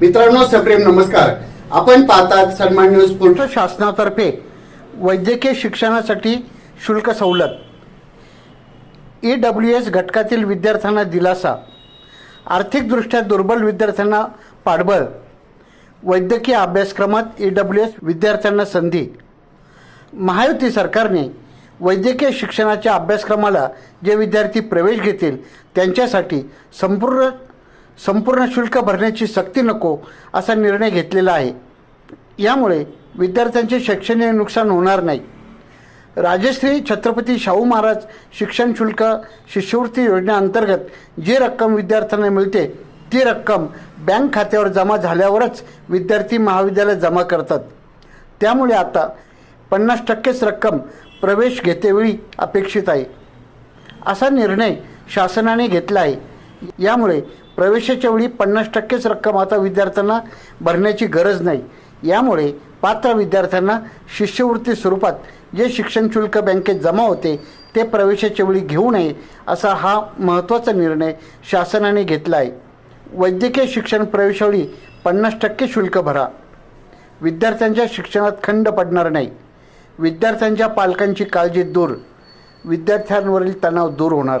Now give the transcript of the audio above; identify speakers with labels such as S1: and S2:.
S1: मित्रांनो सप्रेम नमस्कार. आपण पाहतात सन्मान न्यूज
S2: केंद्र शासनातर्फे वैद्यकीय शिक्षणासाठी शुल्क सवलत. ई डब्ल्यू एस घटकातील विद्यार्थ्यांना दिलासा. आर्थिकदृष्ट्या दुर्बल विद्यार्थ्यांना पाठबळ. वैद्यकीय अभ्यासक्रमात ई डब्ल्यू एस विद्यार्थ्यांना संधी. महायुती सरकारने वैद्यकीय शिक्षणाच्या अभ्यासक्रमाला जे विद्यार्थी प्रवेश घेतील त्यांच्यासाठी संपूर्ण संपूर्ण शुल्क भरण्याची सक्ती नको असा निर्णय घेतलेला आहे. यामुळे विद्यार्थ्यांचे शैक्षणिक नुकसान होणार नाही. राजश्री छत्रपती शाहू महाराज शिक्षण शुल्क शिष्यवृत्ती योजनेअंतर्गत जी रक्कम विद्यार्थ्यांना मिळते ती रक्कम बँक खात्यावर जमा झाल्यावरच विद्यार्थी महाविद्यालयात जमा करतात. त्यामुळे आता पन्नास टक्केच रक्कम प्रवेश घेतेवेळी अपेक्षित आहे. असा निर्णय शासनाने घेतला आहे. यामुळे प्रवेशाच्या वेळी पन्नास टक्केच रक्कम आता विद्यार्थ्यांना भरण्याची गरज नाही. यामुळे पात्र विद्यार्थ्यांना शिष्यवृत्ती स्वरूपात जे शिक्षण शुल्क बँकेत जमा होते ते प्रवेशाच्या वेळी घेऊ नये असा हा महत्त्वाचा निर्णय शासनाने घेतला आहे. वैद्यकीय शिक्षण प्रवेशावेळी पन्नास टक्के शुल्क भरा. विद्यार्थ्यांच्या शिक्षणात खंड पडणार नाही. विद्यार्थ्यांच्या पालकांची काळजी दूर. विद्यार्थ्यांवरील तणाव दूर होणार.